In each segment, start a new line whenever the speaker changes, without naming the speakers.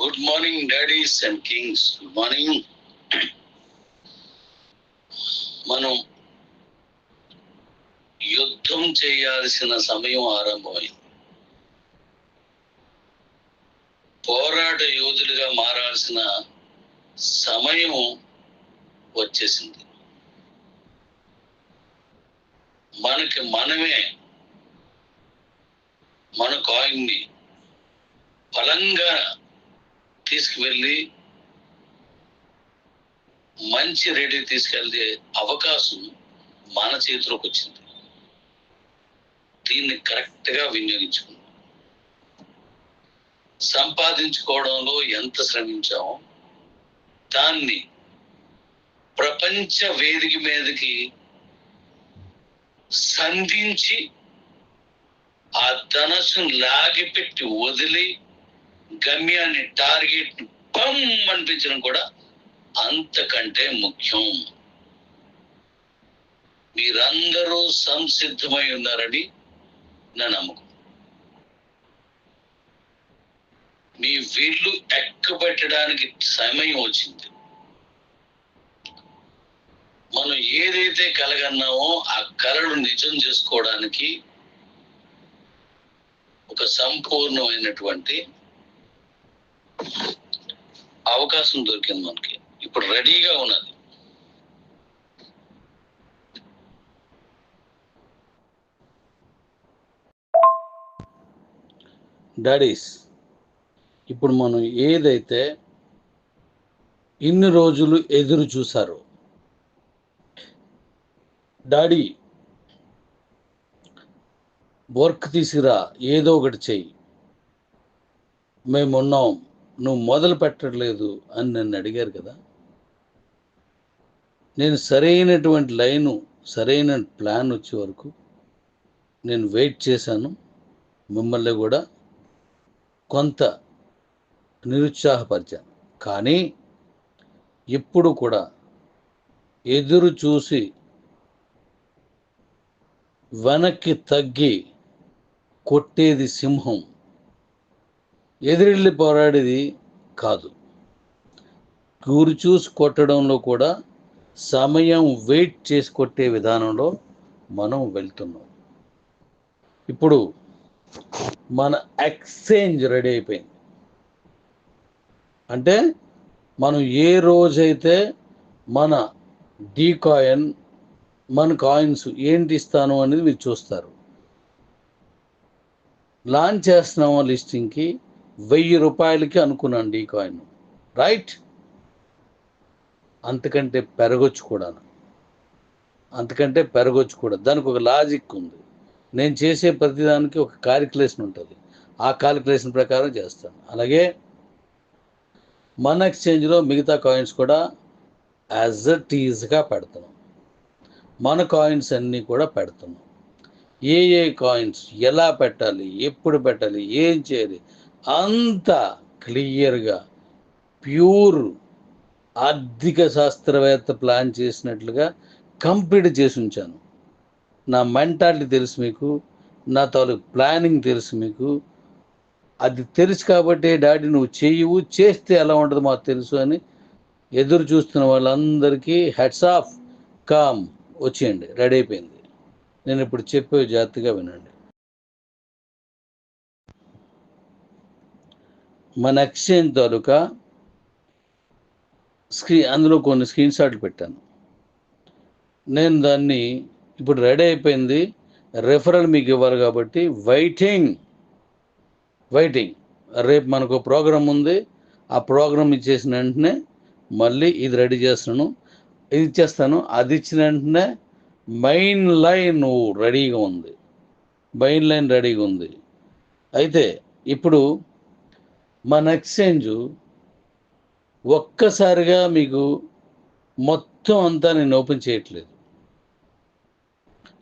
Good morning daddies and kings good morning మనం యుద్ధం చేయాల్సిన సమయం ఆరంభమైంది. పోరాట యోధులుగా మారాల్సిన సమయం వచ్చేసింది. మనకి మనమే మన కాయిన్ని బలంగా తీసుకువెళ్ళి మంచి రేటుకి తీసుకెళ్ళే అవకాశం మన చేతిలోకి వచ్చింది. దీన్ని కరెక్ట్గా సంపాదించుకోవడంలో ఎంత శ్రమించామో దాన్ని ప్రపంచ వేదిక మీదకి సంధించి ఆ ధనస్సును లాగిపెట్టి వదిలి గమ్యాన్ని టార్గెట్ బమ్ అనిపించడం కూడా అంతకంటే ముఖ్యం. మీరందరూ సంసిద్ధమై ఉన్నారని నా నమ్మకం. మీ వీళ్ళు ఎక్కబెట్టడానికి సమయం వచ్చింది. మనం ఏదైతే కలగన్నామో ఆ కళను నిజం చేసుకోవడానికి ఒక సంపూర్ణమైనటువంటి అవకాశం దొరికింది మనకి. ఇప్పుడు రెడీగా ఉన్నది. డాడీస్ ఇప్పుడు మనం ఏదైతే ఇన్ని రోజులు ఎదురు చూసారో డాడీ వర్క్ తీసిరా ఏదో ఒకటి చెయ్యి. మేము ఉన్నాం నువ్వు మొదలు పెట్టట్లేదు అని నన్ను అడిగారు కదా. నేను సరైనటువంటి లైను సరైన ప్లాన్ వచ్చే వరకు నేను వెయిట్ చేశాను. మిమ్మల్ని కూడా కొంత నిరుత్సాహపరిచాను. కానీ ఇప్పుడు కూడా ఎదురు చూసి వెనక్కి తగ్గి కొట్టేది సింహం ఎదురెళ్ళి పోరాడేది కాదు. గురి చూసి కొట్టడంలో కూడా సమయం వెయిట్ చేసి కొట్టే విధానంలో మనం వెళ్తున్నాం. ఇప్పుడు మన ఎక్స్చేంజ్ రెడీ అయిపోయింది. అంటే మనం ఏ రోజైతే మన డీ కాయిన్ మన కాయిన్స్ ఏంటి ఇస్తాను అనేది మీరు చూస్తారు. లాంచ్ చేస్తున్నాము లిస్టింగ్కి? వెయ్యి రూపాయలకి అనుకున్నాను ఈ కాయిన్ రైట్ అంతకంటే పెరగొచ్చు కూడా అంతకంటే పెరగొచ్చు కూడా దానికి ఒక లాజిక్ ఉంది. నేను చేసే ప్రతిదానికి ఒక కాలిక్యులేషన్ ఉంటుంది. ఆ కాలిక్యులేషన్ ప్రకారం చేస్తాను. అలాగే మన ఎక్స్చేంజ్లో మిగతా కాయిన్స్ కూడా యాజ్ అ టీజ్గా పెడుతున్నాం. మన కాయిన్స్ అన్నీ కూడా పెడుతున్నాం. ఏ ఏ కాయిన్స్ ఎలా పెట్టాలి? ఎప్పుడు పెట్టాలి? ఏం చేయాలి? అంత క్లియర్గా ప్యూర్ ఆర్థిక శాస్త్రవేత్త ప్లాన్ చేసినట్లుగా కంప్లీట్ చేసి ఉంచాను. నా మెంటాలిటీ తెలుసు మీకు నా తాలూకు ప్లానింగ్ తెలుసు మీకు. అది తెలుసు కాబట్టి డాడీ నువ్వు చేయువు చేస్తే ఎలా ఉంటుందో మాకు తెలుసు అని ఎదురు చూస్తున్న వాళ్ళందరికీ హెడ్స్ ఆఫ్ కామ్ వచ్చేయండి రెడీ అయిపోయింది. నేను ఇప్పుడు చెప్పే జాగ్రత్తగా వినండి. మన ఎక్స్చేంజ్ తాలూకా స్క్రీన్ అందులో కొన్ని స్క్రీన్ షాట్లు పెట్టాను. నేను దాన్ని ఇప్పుడు రెడీ అయిపోయింది. రెఫరల్ మీకు ఇవ్వాలి కాబట్టి వెయిటింగ్ వెయిటింగ్ రేపు మనకు ప్రోగ్రామ్ ఉంది. ఆ ప్రోగ్రామ్ ఇచ్చేసిన వెంటనే మళ్ళీ ఇది రెడీ చేస్తున్నాను. ఇది ఇచ్చేస్తాను. అది ఇచ్చిన వెంటనే మెయిన్ లైన్ రెడీగా ఉంది. మెయిన్ లైన్ రెడీగా ఉంది. అయితే ఇప్పుడు మన ఎక్స్చేంజ్ ఒక్కసారిగా మీకు మొత్తం అంతా నేను ఓపెన్ చేయట్లేదు.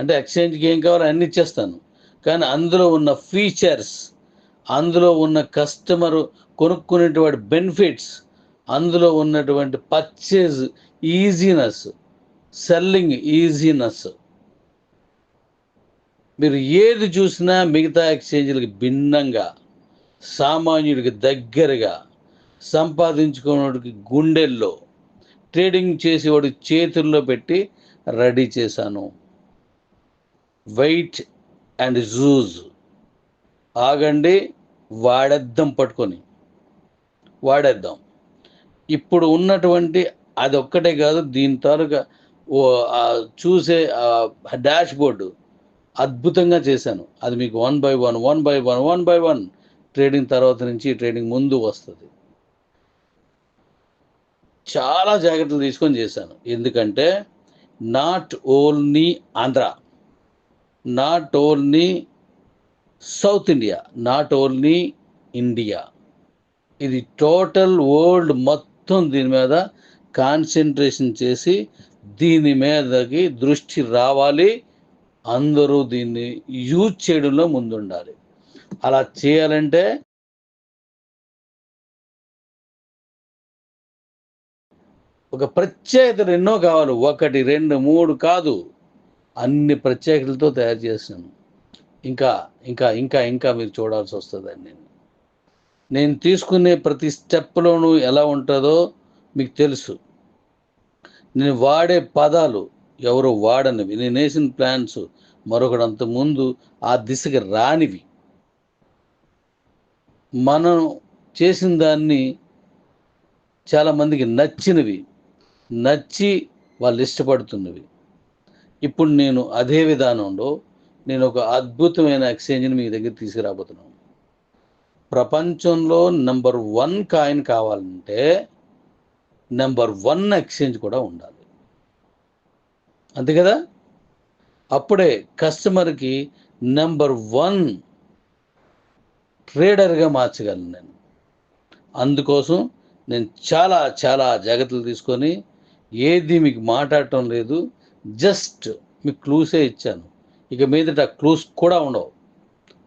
అంటే ఎక్స్చేంజ్కి ఏం కావాలో అన్ని ఇచ్చేస్తాను. కానీ అందులో ఉన్న ఫీచర్స్ అందులో ఉన్న కస్టమర్ కొనుక్కునేటువంటి బెనిఫిట్స్ అందులో ఉన్నటువంటి పర్చేజ్ ఈజీనెస్ సెల్లింగ్ ఈజీనెస్. మీరు ఏది చూసినా మిగతా ఎక్స్చేంజ్లకు భిన్నంగా సామాన్యుడికి దగ్గరగా సంపాదించుకున్నవాడికి గుండెల్లో ట్రేడింగ్ చేసేవాడి చేతుల్లో పెట్టి రెడీ చేశాను. వెయిట్ అండ్ జూజ్ ఆగండి వాడేద్దాం పట్టుకొని. వాడేద్దాం. ఇప్పుడు ఉన్నటువంటి అది ఒక్కటే కాదు దీని తాలూకా ఓ చూసే డాష్ బోర్డు అద్భుతంగా చేశాను. అది మీకు one by one one by one one by one trading తర్వాత నుంచి ట్రేడింగ్ ముందు వస్తుంది. చాలా జాగ్రత్తలు తీసుకొని చేశాను. ఎందుకంటే not only Andhra not only south India not only India. ఇది టోటల్ వరల్డ్ మొత్తం దీని మీద కాన్సన్ట్రేషన్ చేసి దీని మీదకి దృష్టి రావాలి. అందరూ దీన్ని యూజ్ చేయడంలో ముందుండాలి. అలా చేయాలంటే ఒక ప్రత్యేకత ఎన్నో కావాలి. ఒకటి రెండు మూడు కాదు. అన్ని ప్రత్యేకతలతో తయారు చేశాను ఇంకా ఇంకా ఇంకా ఇంకా మీరు చూడాల్సి వస్తుందండి. నేను నేను తీసుకునే ప్రతి స్టెప్లోనూ ఎలా ఉంటుందో మీకు తెలుసు. నేను వాడే పదాలు ఎవరు వాడనివి. నేను వేసిన ప్లాన్స్ మరొకడంత ముందు ఆ దిశకి రానివి. మనం చేసిన దాన్ని చాలామందికి నచ్చినవి నచ్చి వాళ్ళు ఇష్టపడుతున్నవి. ఇప్పుడు నేను అదే విధానంలో నేను ఒక అద్భుతమైన ఎక్స్చేంజ్ని మీ దగ్గర తీసుకురాబోతున్నాను. ప్రపంచంలో నెంబర్ వన్ కాయిన్ కావాలంటే నెంబర్ వన్ ఎక్స్చేంజ్ కూడా ఉండాలి. అంతే కదా? అప్పుడే కస్టమర్కి నెంబర్ వన్ ట్రేడర్గా మార్చగలను నేను. అందుకోసం నేను చాలా చాలా జాగ్రత్తలు తీసుకొని ఏది మీకు మాట్లాడటం లేదు జస్ట్ మీకు క్లూసే ఇచ్చాను. ఇక మీదట క్లూస్ కూడా ఉండవు.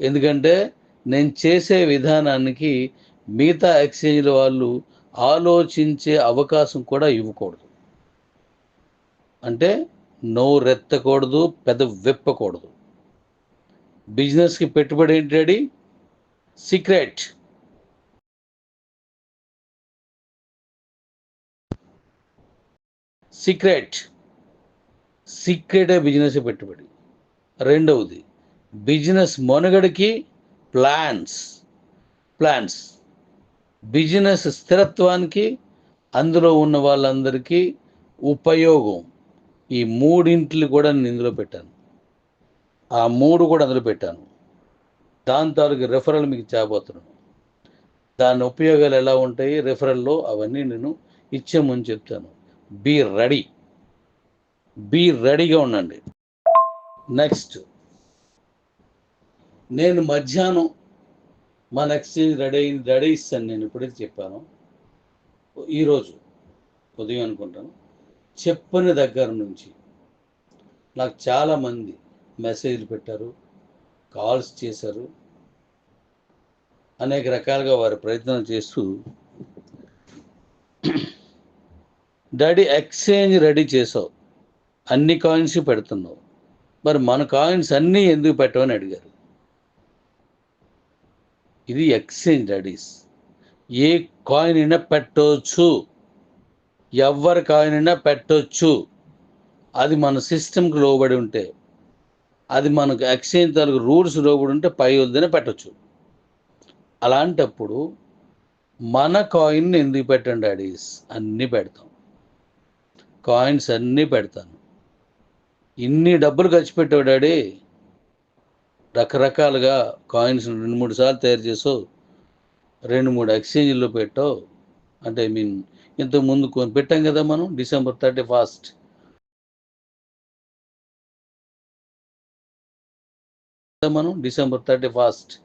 ఎందుకంటే నేను చేసే విధానానికి మిగతా ఎక్స్చేంజ్ల వాళ్ళు ఆలోచించే అవకాశం కూడా ఇవ్వకూడదు. అంటే నోరెత్తకూడదు పెద్ద విప్పకూడదు. బిజినెస్కి పెట్టుబడి ఏంటి డాడీ? సీక్రెట్. సీక్రెట్. సీక్రెటే బిజినెస్ పెట్టుబడి. రెండవది బిజినెస్ మనుగడకి ప్లాన్స్. ప్లాన్స్. బిజినెస్ స్థిరత్వానికి అందులో ఉన్న వాళ్ళందరికీ ఉపయోగం. ఈ మూడింటిని కూడా నేను ఇందులో పెట్టాను. ఆ మూడు కూడా అందులో పెట్టాను. దాని తాలూకు రెఫరల్ మీకు చేయబోతున్నాను దాని ఉపయోగాలు ఎలా ఉంటాయి? రెఫరల్లో అవన్నీ నేను ఇచ్చే ముందు చెప్తాను. బీ రెడీ బీ రెడీగా ఉండండి. నెక్స్ట్ నేను మధ్యాహ్నం మన ఎక్స్చేంజ్ రెడీ అయింది రెడీ ఇస్తాను. నేను ఇప్పుడైతే చెప్పాను. ఈరోజు ఉదయం అనుకుంటాను. చెప్పని దగ్గర నుంచి నాకు చాలామంది మెసేజ్లు పెట్టారు. కాల్స్ చేశారు. అనేక రకాలుగా వారి ప్రయత్నం చేస్తూ డాడీ ఎక్స్చేంజ్ రెడీ చేసావు. అన్ని కాయిన్స్ పెడుతున్నావు. మరి మన కాయిన్స్ అన్నీ ఎందుకు పెట్టవని అడిగారు. ఇది ఎక్స్చేంజ్ డాడీస్. ఏ కాయిన్ అయినా పెట్టవచ్చు. ఎవరి కాయిన్ అయినా పెట్టవచ్చు. అది మన సిస్టమ్కి లోబడి ఉంటే అది మనకు ఎక్స్చేంజ్ తాలూకు రూల్స్ లోబడి ఉంటే పై వద్దనే పెట్టచ్చు. అలాంటప్పుడు మన కాయిన్ ఎందుకు పెట్టండి డాడీస్ అన్నీ పెడతాం. కాయిన్స్ అన్నీ పెడతాను. ఇన్ని డబ్బులు ఖర్చు పెట్టావు డాడీ రకరకాలుగా కాయిన్స్ రెండు మూడు సార్లు తయారు చేసావు. రెండు మూడు ఎక్స్చేంజ్లో పెట్టావు. అంటే ఐ మీన్ ఇంతకు ముందు కొని పెట్టాం కదా మనం? డిసెంబర్ థర్టీ ఫస్ట్ మనం డిసెంబర్ థర్టీ ఫస్ట్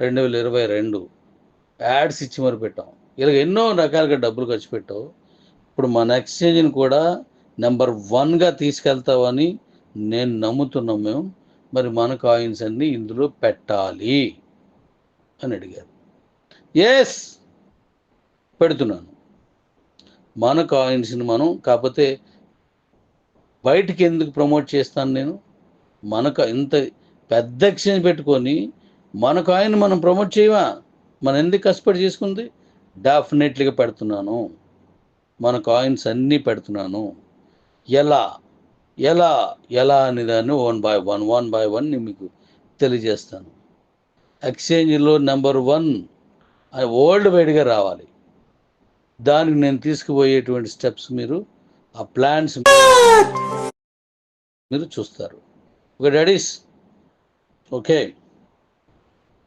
రెండు వేల ఇరవై రెండు యాడ్స్ ఇచ్చి మరి పెట్టాం. ఇలా ఎన్నో రకాలుగా డబ్బులు ఖర్చు పెట్టావు. ఇప్పుడు మన ఎక్స్చేంజ్ని కూడా నెంబర్ వన్గా తీసుకెళ్తావని నేను నమ్ముతున్నాం మేము. మరి మన కాయిన్స్ అన్నీ ఇందులో పెట్టాలి అని అడిగారు. ఎస్ పెడుతున్నాను. మన కాయిన్స్ని మనం కాకపోతే బయటికి ఎందుకు ప్రమోట్ చేస్తాను నేను? మనకు ఇంత పెద్ద ఎక్స్చేంజ్ పెట్టుకొని మన కాయిన్ మనం ప్రమోట్ చేయవా? మనం ఎందుకు కష్టపడి చేసుకుంది? డెఫినెట్లీగా పెడుతున్నాను. మన కాయిన్స్ అన్నీ పెడుతున్నాను. ఎలా? ఎలా? ఎలా అనే దాన్ని one by one one by one మీకు తెలియజేస్తాను. ఎక్స్చేంజ్లో నెంబర్ వన్ వరల్డ్ వైడ్గా రావాలి. దానికి నేను తీసుకుపోయేటువంటి స్టెప్స్ మీరు ఆ ప్లాన్స్ మీరు చూస్తారు. Okay daddies okay.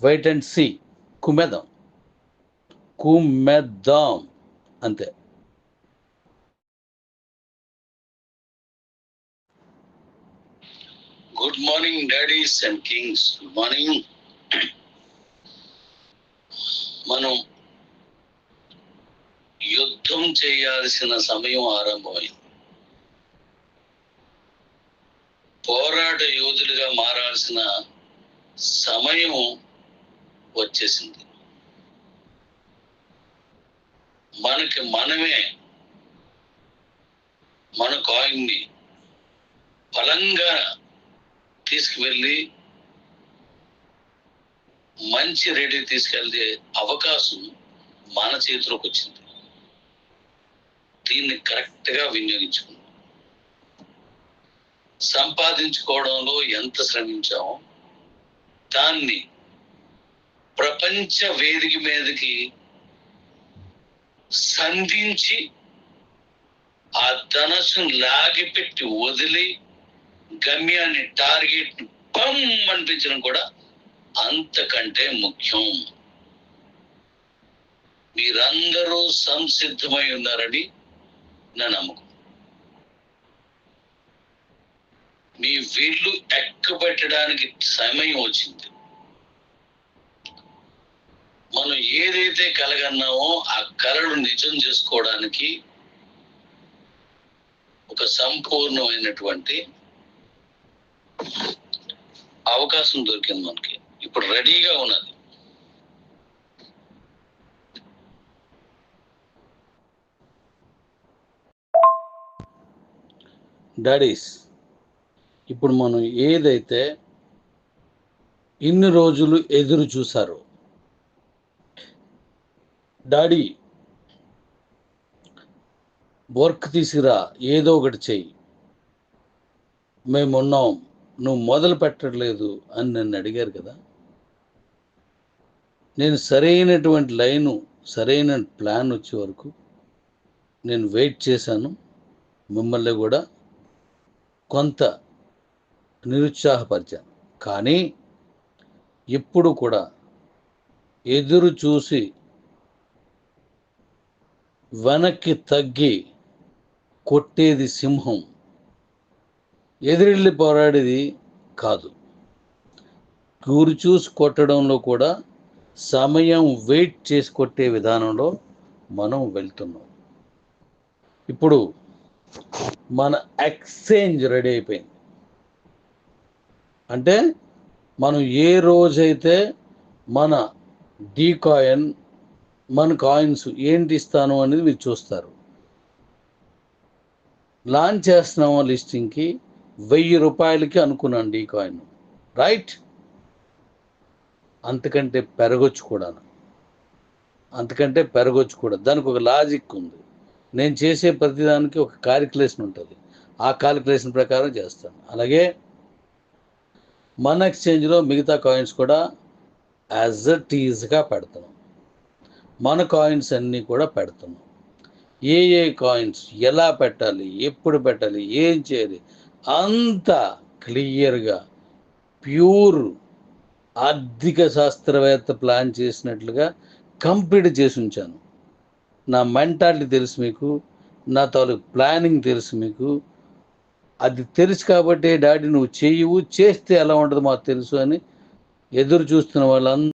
Wait and see కుమెదాం కుమెద్దాం అంతే. Good morning daddies and kings good morning మనం యుద్ధం చేయాల్సిన సమయం ఆరంభమైంది. పోరాట యోధులుగా మారాల్సిన సమయం వచ్చేసింది. మనకి మనమే మన కాయిన్ని బలంగా తీసుకువెళ్ళి మంచి రేటుకి తీసుకెళ్తే అవకాశం మన చేతిలోకి వచ్చింది. దీన్ని కరెక్ట్గా వినియోగించుకుందాం. సంపాదించుకోవడంలో ఎంత శ్రమించామో దాన్ని ప్రపంచ వేదిక మీదకి సంధించి ఆ ధనస్సును లాగిపెట్టి వదిలి గమ్యాన్ని టార్గెట్ పమ్ అనిపించడం కూడా అంతకంటే ముఖ్యం. మీరందరూ సంసిద్ధమై ఉన్నారని నా నమ్మకం. మీ వీళ్ళు ఎక్కబెట్టడానికి సమయం వచ్చింది. మనం ఏదైతే కలగన్నామో ఆ కళను నిజం చేసుకోవడానికి ఒక సంపూర్ణమైనటువంటి అవకాశం దొరికింది మనకి. ఇప్పుడు రెడీగా ఉన్నది. డాడీస్ ఇప్పుడు మనం ఏదైతే ఇన్ని రోజులు ఎదురు చూసారో డాడీ వర్క్ తీసుకురా ఏదో ఒకటి చెయ్యి. మేము ఉన్నాం నువ్వు మొదలు పెట్టట్లేదు అని నన్ను అడిగారు కదా. నేను సరైనటువంటి లైను సరైన ప్లాన్ వచ్చే వరకు నేను వెయిట్ చేశాను. మిమ్మల్ని కూడా కొంత నిరుత్సాహపరిచాను. కానీ ఇప్పుడు కూడా ఎదురు చూసి వెనక్కి తగ్గి కొట్టేది సింహం. ఎదిరిల్లి పోరాడేది కాదు. గురి చూసి కొట్టడంలో కూడా సమయం వెయిట్ చేసి కొట్టే విధానంలో మనం వెళ్తున్నాం. ఇప్పుడు మన ఎక్స్చేంజ్ రెడీ అయిపోయింది. అంటే మనం ఏ రోజైతే మన డీ కాయిన్ మన కాయిన్స్ ఏంటి ఇస్తాను అనేది మీరు చూస్తారు. లాంచ్ చేస్తున్నాము లిస్టింగ్కి? వెయ్యి రూపాయలకి అనుకున్నాను డీ కాయిన్ రైట్? అంతకంటే పెరగొచ్చు కూడా అంతకంటే పెరగొచ్చు కూడా దానికి ఒక లాజిక్ ఉంది. నేను చేసే ప్రతిదానికి ఒక క్యాలిక్యులేషన్ ఉంటుంది. ఆ క్యాలిక్యులేషన్ ప్రకారం చేస్తాను. అలాగే మన ఎక్స్చేంజ్లో మిగతా కాయిన్స్ కూడా యాజ్ అ టీజ్గా పెడుతున్నాం. మన కాయిన్స్ అన్నీ కూడా పెడుతున్నాం. ఏ ఏ కాయిన్స్ ఎలా పెట్టాలి ఎప్పుడు పెట్టాలి ఏం చేయాలి అంత క్లియర్గా ప్యూర్ ఆర్థిక శాస్త్రవేత్త ప్లాన్ చేసినట్లుగా కంప్లీట్ చేసి ఉంచాను. నా మెంటాలిటీ తెలుసు మీకు నా తాలూకు ప్లానింగ్ తెలుసు మీకు అది తెలుసు కాబట్టి డాడీ నువ్వు చేయవు చేస్తే ఎలా ఉంటుందో మాకు తెలుసు అని ఎదురు చూస్తున్న వాళ్ళందరూ